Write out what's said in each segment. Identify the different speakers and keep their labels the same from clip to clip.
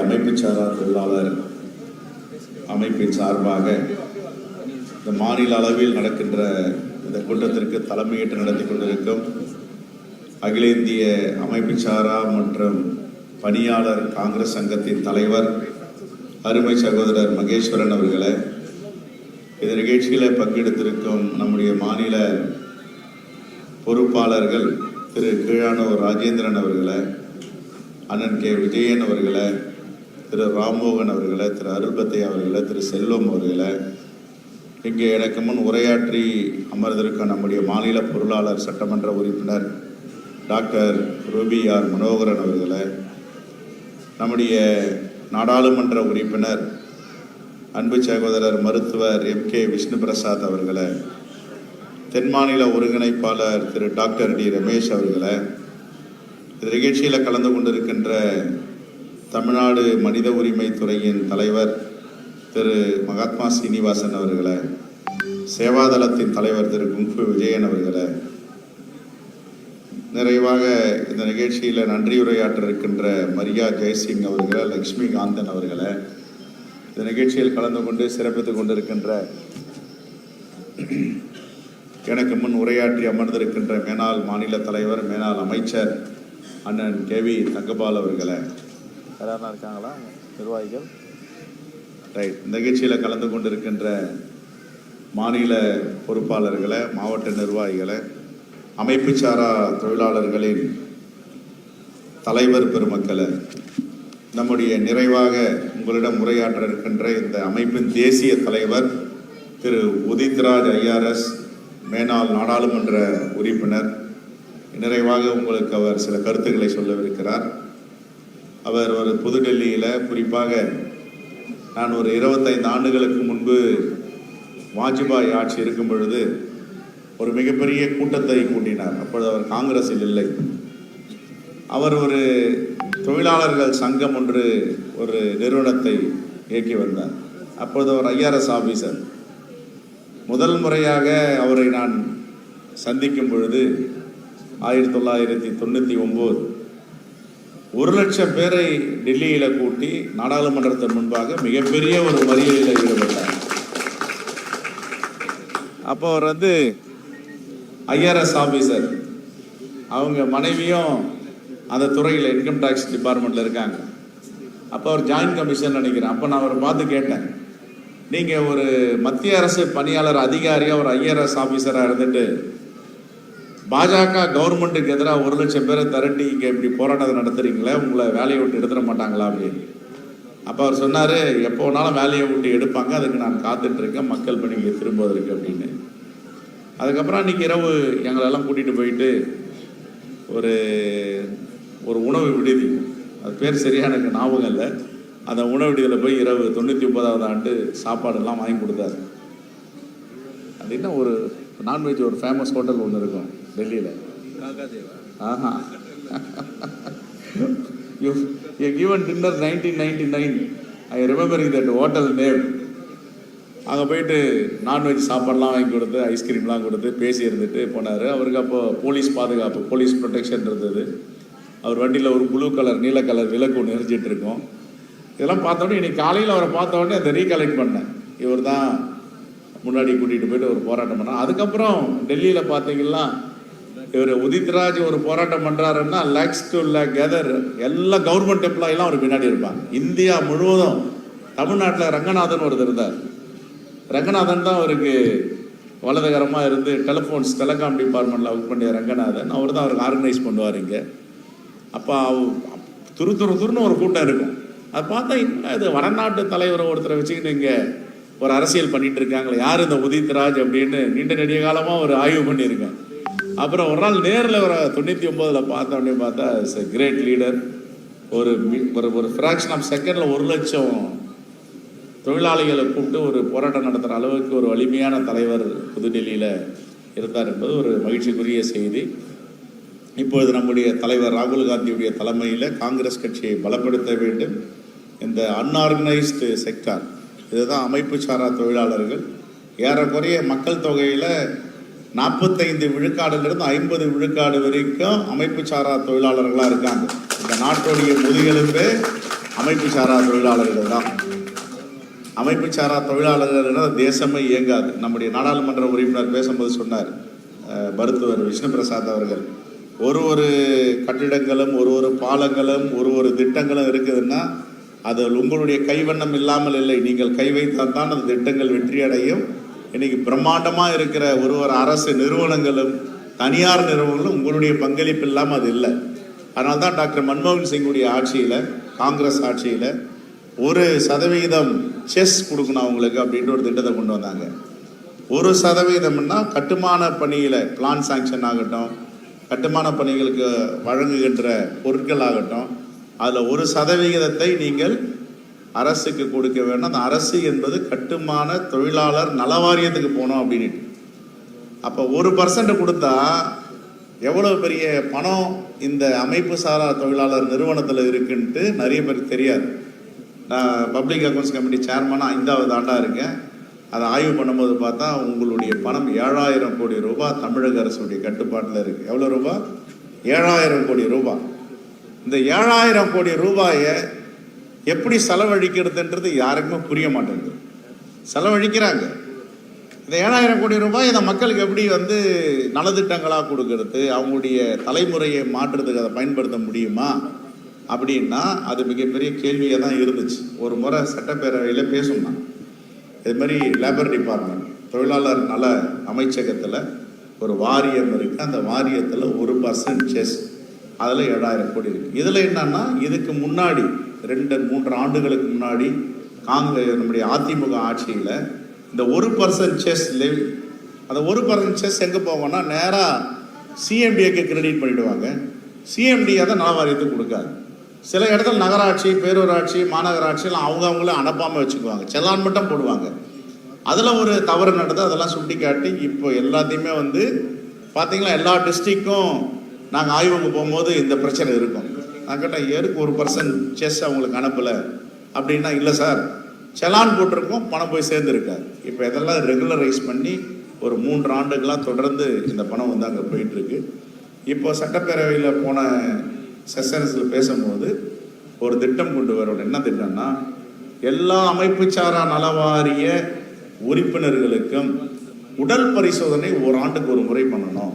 Speaker 1: அமைப்பு சாரா தொழிலாளர் அமைப்பின் சார்பாக இந்த மாநில அளவில் நடக்கின்ற இந்த கூட்டத்திற்கு தலைமையேற்று நடத்தி கொண்டிருக்கும் அகில இந்திய அமைப்பு சாரா மற்றும் பணியாளர் காங்கிரஸ் சங்கத்தின் தலைவர் அருமை சகோதரர் மகேஸ்வரன் அவர்களை இந்த நிகழ்ச்சியில் பங்கெடுத்திருக்கும் நம்முடைய மாநில பொறுப்பாளர்கள் திரு கீழானூர் ராஜேந்திரன் அவர்களை அண்ணன் கே. விஜயன் அவர்களை திரு ராம்மோகன் அவர்களை திரு அருள்பத்தை அவர்களை திரு செல்வம் அவர்களை இங்கே எனக்கு முன் உரையாற்றி அமர்ந்திருக்க நம்முடைய மாநில பொருளாளர் சட்டமன்ற உறுப்பினர் டாக்டர் ரூபி ஆர் மனோகரன் அவர்களை நம்முடைய நாடாளுமன்ற உறுப்பினர் அன்பு சகோதரர் மருத்துவர் எம் கே விஷ்ணு பிரசாத் அவர்களை தென் மாநில ஒருங்கிணைப்பாளர் திரு டாக்டர் டி ரமேஷ் அவர்களை இந்த நிகழ்ச்சியில் கலந்து கொண்டிருக்கின்ற தமிழ்நாடு மனித உரிமை துறையின் தலைவர் திரு மகாத்மா சீனிவாசன் அவர்களை சேவாதளத்தின் தலைவர் திரு குங்ஃபு விஜயன் அவர்களை நிறைவாக இந்த நிகழ்ச்சியில் நன்றியுரையாற்ற இருக்கின்ற மரியா ஜெய்சிங் அவர்களை லக்ஷ்மி காந்தன் அவர்களை இந்த நிகழ்ச்சியில் கலந்து கொண்டு சிறப்பித்துக் கொண்டிருக்கின்ற எனக்கு முன் உரையாற்றி அமர்ந்திருக்கின்ற மேனாள் மாநில தலைவர் மேனாள் அமைச்சர் அண்ணன் கே வி தங்கபால் அவர்களை யாரெல்லாம் இருக்காங்களா? நிர்வாகிகள்? ரைட் இந்த நிகழ்ச்சியில் கலந்து கொண்டிருக்கின்ற மாநில பொறுப்பாளர்களை மாவட்ட நிர்வாகிகளை அமைப்பு சாரா தொழிலாளர்களின் தலைவர் பெருமக்களை நம்முடைய நிறைவாக உங்களிடம் உரையாற்ற இருக்கின்ற இந்த அமைப்பின் தேசிய தலைவர் திரு உதித்ராஜ் ஐஆர்எஸ் மேனால் நாடாளுமன்ற உறுப்பினர் நிறைவாக உங்களுக்கு அவர் சில கருத்துக்களை சொல்லவிருக்கிறார். அவர் ஒரு புதுடெல்லியில் குறிப்பாக நான் ஒரு இருபத்தைந்து ஆண்டுகளுக்கு முன்பு வாஜ்பாய் ஆட்சி இருக்கும் பொழுது ஒரு மிகப்பெரிய கூட்டத்தை கூட்டினார். அப்பொழுது அவர் காங்கிரஸில் இல்லை. அவர் ஒரு தொழிலாளர்கள் சங்கம் ஒன்று ஒரு நிறுவனத்தை இயக்கி வந்தார். அப்பொழுது அவர் ஐஆர்எஸ் ஆஃபீஸர் முதல் முறையாக அவரை நான் சந்திக்கும் பொழுது ஆயிரத்தி தொள்ளாயிரத்தி தொண்ணூற்றி ஒம்பது ஒரு லட்சம் பேரை டெல்லியில் கூட்டி நாடாளுமன்றத்தின் முன்பாக மிகப்பெரிய ஒரு மறியலில் ஈடுபட்டார் அப்போ அவர் வந்து ஐஆர்எஸ் ஆஃபீஸர் அவங்க மனைவியும் அந்த துறையில் இன்கம் டேக்ஸ் டிபார்ட்மெண்ட்டில் இருக்காங்க. அப்போ அவர் ஜாயின்ட் கமிஷன் நினைக்கிறேன். அப்போ நான் அவரை பார்த்து கேட்டேன். நீங்கள் ஒரு மத்திய அரசு பணியாளர் அதிகாரியாக ஒரு ஐஆர்எஸ் ஆஃபீஸராக இருந்துட்டு பாஜக கவர்மெண்ட்டுக்கு எதிராக ஒரு லட்சம் பேரை திரட்டி இங்கே இப்படி போராட்டத்தை நடத்துறீங்களே உங்களை வேலையை விட்டு எடுத்துட மாட்டாங்களா அப்படின்னு அப்போ அவர் சொன்னார் எப்போ வேணாலும் வேலையை விட்டு எடுப்பாங்க அதுக்கு நான் காத்துட்டு இருக்கேன் மக்கள் பணிகளை திரும்புவதற்கு அப்படின்னு. அதுக்கப்புறம் அன்றைக்கி இரவு எங்களெல்லாம் கூட்டிகிட்டு போயிட்டு ஒரு ஒரு உணவு விடுதி அது பேர் சரியான எனக்கு ஞாபகம் இல்லை. அந்த உணவு விடுதியில் போய் இரவு தொண்ணூற்றி ஒன்பதாவது ஆண்டு சாப்பாடெல்லாம் வாங்கி கொடுத்தாரு. அப்படின்னா ஒரு நான்வெஜ் ஒரு ஃபேமஸ் ஹோட்டல் ஒன்று இருக்கும் டெல்லியில். ஆஹா. You you given dinner nineteen ninety nine I remembering that hotel name அங்கே போயிட்டு நான்வெஜ் சாப்பாடுலாம் வாங்கி கொடுத்து ஐஸ்கிரீம்லாம் கொடுத்து பேசி இருந்துட்டு போனார். அவருக்கு அப்போ போலீஸ் பாதுகாப்பு போலீஸ் ப்ரொடெக்ஷன் இருந்தது. அவர் வண்டியில் ஒரு ப்ளூ கலர் நீல கலர் விளக்கு ஒன்று எரிஞ்சிட்டு இருக்கோம். இதெல்லாம் பார்த்தோன்னே இன்னைக்கு காலையில் அவரை பார்த்த உடனே அதை ரீகலெக்ட் பண்ணேன். இவர் தான் முன்னாடி கூட்டிகிட்டு போயிட்டு ஒரு போராட்டம் பண்ணான். அதுக்கப்புறம் டெல்லியில் பார்த்தீங்கன்னா இவர் உதித்ராஜ் ஒரு போராட்டம் பண்ணுறாருன்னா லேக்ஸ் டு லேக் கெதர் எல்லா கவர்மெண்ட் எம்ப்ளாயெல்லாம் அவர் பின்னாடி இருப்பாங்க. இந்தியா முழுவதும் தமிழ்நாட்டில் ரங்கநாதன் ஒருத்தர் இருந்தார். ரங்கநாதன் தான் அவருக்கு வலதுகரமாக இருந்து டெலிஃபோன்ஸ் டெலிகாம் டிபார்ட்மெண்ட்டில் ஒர்க் பண்ணிய ரங்கநாதன். அவர் தான் அவருக்கு ஆர்கனைஸ் பண்ணுவார் இங்கே. அப்போ துரு துரு துருன்னு ஒரு கூட்டம் இருக்கும். அது பார்த்தா இன்னும் இது வடநாட்டு தலைவரை ஒருத்தரை வச்சுக்கிட்டு இங்கே ஒரு அரசியல் பண்ணிட்டு இருக்காங்களே யார் இந்த உதித்ராஜ் அப்படின்னு நீண்ட நெடிய காலமாக ஒரு ஆய்வு பண்ணியிருக்கேன் அப்புறம் ஒரு நாள் நேரில் ஒரு தொண்ணூற்றி ஒம்போதில் பார்த்த உடனே பார்த்தா இஸ் எ கிரேட் லீடர் ஒரு ஒரு ஒரு ஃப்ராக்ஷன் ஆஃப் செகண்டில் ஒரு லட்சம் தொழிலாளிகளை கூப்பிட்டு ஒரு போராட்டம் நடத்துகிற அளவுக்கு ஒரு வலிமையான தலைவர் புதுடெல்லியில் இருந்தார் என்பது ஒரு மகிழ்ச்சிக்குரிய செய்தி. இப்பொழுது நம்முடைய தலைவர் ராகுல் காந்தியுடைய தலைமையில் காங்கிரஸ் கட்சியை பலப்படுத்த வேண்டும். இந்த அன்ஆர்கனைஸ்டு செக்டார் இதுதான் அமைப்பு சாரா தொழிலாளர்கள். ஏறக்குறைய மக்கள் தொகையில் நாற்பத்தைந்து விழுக்காடுலேருந்து ஐம்பது விழுக்காடு வரைக்கும் அமைப்பு சாரா தொழிலாளர்களாக இருக்காங்க. இந்த நாட்டுடைய முதுகெலும்பு அமைப்பு சாரா தொழிலாளர்கள் தான். அமைப்பு சாரா தொழிலாளர்கள் தேசமே இயங்காது. நம்முடைய நாடாளுமன்ற உறுப்பினர் பேசும்போது சொன்னார் மருத்துவர் விஷ்ணு பிரசாத் அவர்கள். ஒரு ஒரு கட்டிடங்களும் ஒரு ஒரு பாலங்களும் ஒரு ஒரு திட்டங்களும் இருக்குதுன்னா அது உங்களுடைய கைவண்ணம் இல்லாமல் இல்லை. நீங்கள் கை வைத்தால் தான் அந்த திட்டங்கள் வெற்றியடையும். இன்னைக்கு பிரம்மாண்டமாக இருக்கிற ஒரு ஒரு அரசு நிறுவனங்களும் தனியார் நிறுவனங்களும் உங்களுடைய பங்களிப்பு இல்லாமல் அது இல்லை. அதனால தான் டாக்டர் மன்மோகன் சிங்குடைய ஆட்சியில் காங்கிரஸ் ஆட்சியில் ஒரு சதவீதம் செஸ் கொடுக்கணும் அவங்களுக்கு அப்படின்ற ஒரு திட்டத்தை கொண்டு வந்தாங்க. ஒரு சதவீதம்னா கட்டுமான பணியில் பிளான் சாங்ஷன் ஆகட்டும் கட்டுமான பணிகளுக்கு வழங்குகின்ற பொருட்கள் ஆகட்டும் அதில் ஒரு சதவிகிதத்தை நீங்கள் அரசுக்கு கொடுக்க வேண்டும். அந்த அரசு என்பது கட்டுமான தொழிலாளர் நலவாரியத்துக்கு போகணும் அப்படின்ட்டு அப்போ ஒரு பர்சன்ட் கொடுத்தா எவ்வளோ பெரிய பணம் இந்த அமைப்பு சாரா தொழிலாளர் நிறுவனத்தில் இருக்குன்ட்டு நிறைய பேருக்கு தெரியாது. நான் பப்ளிக் அக்கௌண்ட்ஸ் கமிட்டி சேர்மனாக ஐந்தாவது ஆண்டாக இருக்கேன். அதை ஆய்வு பண்ணும்போது பார்த்தா உங்களுடைய பணம் ஏழாயிரம் கோடி ரூபாய் தமிழக அரசுடைய கட்டுப்பாட்டில் இருக்குது எவ்வளோ ரூபாய்? ஏழாயிரம் கோடி ரூபாய். இந்த ஏழாயிரம் கோடி ரூபாயை எப்படி செலவழிக்கிறதுன்றது யாருக்குமே புரிய மாட்டேங்குது. செலவழிக்கிறாங்க. இந்த ஏழாயிரம் கோடி ரூபாய் இந்த மக்களுக்கு எப்படி வந்து நலத்திட்டங்களாக கொடுக்கறது அவங்களுடைய தலைமுறையை மாற்றுறதுக்கு அதை பயன்படுத்த முடியுமா அப்படின்னா அது மிகப்பெரிய கேள்வியாக தான் இருந்துச்சு. ஒரு முறை சட்டப்பேரவையில் பேசணும் இது மாதிரி லேபர் டிபார்ட்மெண்ட் தொழிலாளர் நல அமைச்சகத்தில் ஒரு வாரியம் இருக்குது அந்த வாரியத்தில் ஒரு பர்சன்ட் செஸ் அதில் ஏழாயிரம் கோடி இருக்குது இதில் என்னன்னா இதுக்கு முன்னாடி ரெண்டு மூன்று ஆண்டுகளுக்கு முன்னாடி காங்கிரஸ் நம்முடைய அதிமுக ஆட்சியில் இந்த ஒரு பர்சன்ட் செஸ் லெவ் அந்த ஒரு பர்சன்ட் செஸ் எங்கே போவோம்னா நேராக சிஎம்டிஏக்கு கிரெடிட் பண்ணிவிடுவாங்க சிஎம்டி அதை நலவாரியத்துக்கு கொடுக்காது. சில இடத்துல நகராட்சி பேரூராட்சி மாநகராட்சியெல்லாம் அவங்க அவங்களே அனுப்பாமல் வச்சுக்குவாங்க. செல்லான் மட்டும் போடுவாங்க. அதில் ஒரு தவறு நடந்து அதெல்லாம் சுட்டி காட்டி இப்போ எல்லாத்தையுமே வந்து பார்த்தீங்களா எல்லா டிஸ்ட்ரிக்டும் நாங்கள் ஆய்வுக்கு போகும்போது இந்த பிரச்சனை இருக்கும். நான் கேட்டேன் ஏருக்கு ஒரு பர்சன்ட் செஸ் அவங்களுக்கு அனுப்பலை? அப்படின்னா இல்லை சார் செலான் போட்டிருக்கோம் பணம் போய் சேர்ந்துருக்காரு. இப்போ இதெல்லாம் ரெகுலரைஸ் பண்ணி ஒரு மூன்று ஆண்டுகளாக தொடர்ந்து இந்த பணம் வந்து அங்கே போயிட்டுருக்கு. இப்போ சட்டப்பேரவையில் போன செஷன்ஸில் பேசும்போது ஒரு திட்டம் கொண்டு வரணும் என்ன திட்டம்னா எல்லா அமைப்பு சாரா நலவாரிய உறுப்பினர்களுக்கும் உடல் பரிசோதனை ஒரு ஆண்டுக்கு ஒரு முறை பண்ணணும்.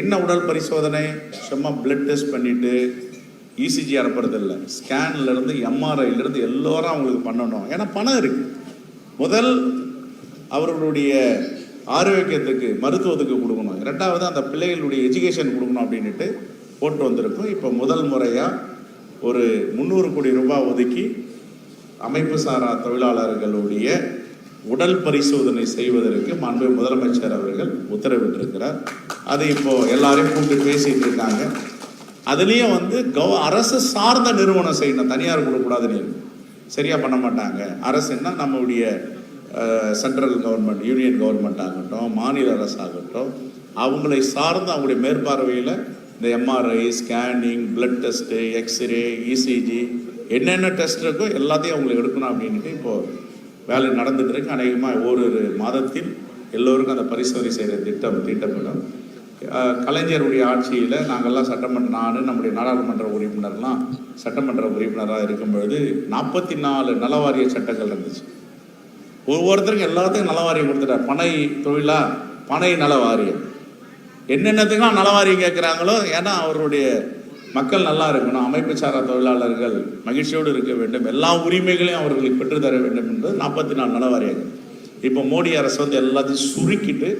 Speaker 1: என்ன உடல் பரிசோதனை? சும்மா பிளட் டெஸ்ட் பண்ணிட்டு இசிஜி அனுப்புறதில்ல. ஸ்கேன்லேருந்து இருந்து எல்லோரும் அவங்களுக்கு பண்ணணும். ஏன்னா பணம் இருக்கு. முதல் அவர்களுடைய ஆரோக்கியத்துக்கு மருத்துவத்துக்கு கொடுக்கணும். ரெண்டாவது அந்த பிள்ளைகளுடைய எஜுகேஷன் கொடுக்கணும் அப்படின்ட்டு போட்டு வந்திருக்கோம். இப்போ முதல் முறையாக ஒரு முந்நூறு கோடி ரூபாய் ஒதுக்கி அமைப்பு சாரா தொழிலாளர்களுடைய உடல் பரிசோதனை செய்வதற்கு மாண்பு முதலமைச்சர் அவர்கள் உத்தரவிட்டிருக்கிறார். அது இப்போ எல்லாரையும் கூப்பிட்டு பேசிட்டு இருக்காங்க. அதுலேயும் வந்து கவ அரசு சார்ந்த நிறுவனம் செய்யணும். தனியார் கொடுக்கூடாதுன்னு இருக்கு. சரியா பண்ண மாட்டாங்க. அரசுன்னா நம்மளுடைய சென்ட்ரல் கவர்மெண்ட் யூனியன் கவர்மெண்ட் ஆகட்டும் மாநில அரசாகட்டும் அவங்களை சார்ந்து அவங்களுடைய மேற்பார்வையில் இந்த MRI scanning blood test X ray ECG என்னென்ன டெஸ்ட் இருக்கோ எல்லாத்தையும் அவங்களுக்கு எடுக்கணும் அப்படின்ட்டு இப்போது வேலை நடந்துட்டு இருக்கு அநேகமாக ஓரிரு மாதத்தில் எல்லோருக்கும் அந்த பரிசோதனை செய்கிற திட்டம் தீட்டப்படும். கலைஞருடைய ஆட்சியில் நாங்கள்லாம் சட்டமன்ற நான் நம்முடைய நாடாளுமன்ற உறுப்பினர்லாம் சட்டமன்ற உறுப்பினராக இருக்கும்பொழுது நாற்பத்தி நாலு நலவாரிய சட்டங்கள் இருந்துச்சு. ஒவ்வொருத்தருக்கும் எல்லாத்துக்கும் நலவாரியம் கொடுத்துட்டார். பனை தொழிலா பனை நலவாரியம். என்னென்னத்துக்கும் நலவாரியம் கேட்குறாங்களோ ஏன்னா அவருடைய மக்கள் நல்லா இருக்கணும் அமைப்பு சாரா தொழிலாளர்கள் மகிழ்ச்சியோடு இருக்க வேண்டும் எல்லா உரிமைகளையும் அவர்களுக்கு பெற்றுத்தர வேண்டும் என்பது நாற்பத்தி நாலு நலவாரியங்கள் இப்போ மோடி அரசு வந்து எல்லாத்தையும் சுருக்கிட்டு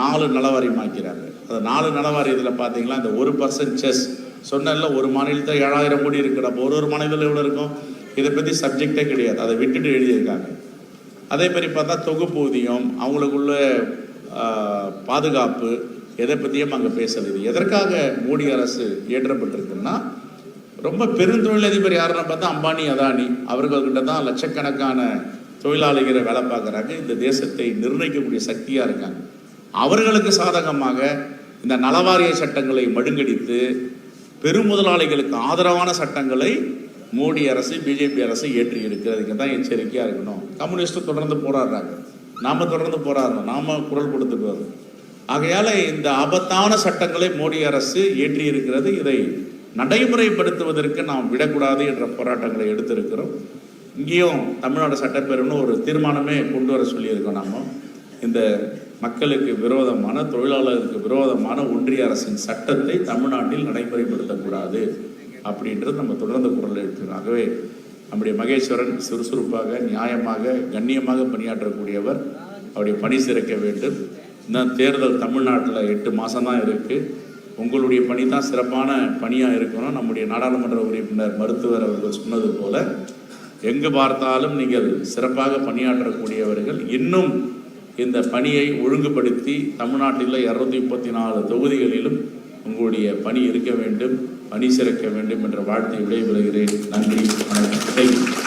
Speaker 1: நாலு நலவாரியமாக்கிறாங்க அந்த நாலு நலவாரியத்தில் பார்த்தீங்களா இந்த ஒரு பர்சன்ட் செஸ் சொன்னேன்ல ஒரு மாநிலத்தில் ஏழாயிரம் கோடி இருக்கிறப்போ அப்போ ஒரு ஒரு மாநிலத்தில் எவ்வளோ இருக்கும்? இதை பற்றி சப்ஜெக்டே கிடையாது அதை விட்டுட்டு எழுதியிருக்காங்க. அதே மாதிரி பார்த்தா தொகுப்பூதியம் அவங்களுக்குள்ள பாதுகாப்பு எதை பற்றியும் அங்கே பேசல எதற்காக மோடி அரசு ஏற்றப்பட்டிருக்குன்னா ரொம்ப பெருந்தொழிலதிபர் யாருன்னு பார்த்தா அம்பானி அதானி. அவர்கள்கிட்ட தான் லட்சக்கணக்கான தொழிலாளிகளை வேலை பார்க்குறாங்க. இந்த தேசத்தை நிர்ணயிக்கக்கூடிய சக்தியாக இருக்காங்க. அவர்களுக்கு சாதகமாக இந்த நலவாரிய சட்டங்களை மழுங்கடித்து பெருமுதலாளிகளுக்கு ஆதரவான சட்டங்களை மோடி அரசு பிஜேபி அரசு ஏற்றி இருக்கிறதுக்கு தான் எச்சரிக்கையாக இருக்கணும். கம்யூனிஸ்ட்டு தொடர்ந்து போராடுறாங்க. நாம் தொடர்ந்து போராடணும். நாம குரல் கொடுத்துட்டு வரோம் ஆகையால் இந்த ஆபத்தான சட்டங்களை மோடி அரசு ஏற்றி இருக்கிறது இதை நடைமுறைப்படுத்துவதற்கு நாம் விடக்கூடாது என்ற போராட்டங்களை எடுத்திருக்கிறோம். இங்கேயும் தமிழ்நாடு சட்டப்பேரவைன்னு ஒரு தீர்மானமே கொண்டு வர சொல்லியிருக்கோம் நாம். இந்த மக்களுக்கு விரோதமான தொழிலாளர்களுக்கு விரோதமான ஒன்றிய அரசின் சட்டத்தை தமிழ்நாட்டில் நடைமுறைப்படுத்தக்கூடாது அப்படின்றது நம்ம தொடர்ந்து குரல் எடுத்துக்கிறோம் ஆகவே நம்முடைய மகேஸ்வரன் சுறுசுறுப்பாக நியாயமாக கண்ணியமாக பணியாற்றக்கூடியவர். அவருடைய பணி சிறக்க வேண்டும். இன்னும் தேர்தல் தமிழ்நாட்டில் எட்டு மாதம்தான் இருக்குது உங்களுடைய பணி தான் சிறப்பான பணியாக இருக்கணும் நம்முடைய நாடாளுமன்ற உறுப்பினர் மருத்துவர் அவர்கள் சொன்னது போல் எங்கு பார்த்தாலும் நீங்கள் சிறப்பாக பணியாற்றக்கூடியவர்கள். இன்னும் இந்த பணியை ஒழுங்குபடுத்தி தமிழ்நாட்டில் இரநூத்தி முப்பத்தி நாலு தொகுதிகளிலும் உங்களுடைய பணி இருக்க வேண்டும் பணி சிறக்க வேண்டும் என்ற வாழ்த்தை விடைபெறுகிறேன். நன்றி வணக்கம்.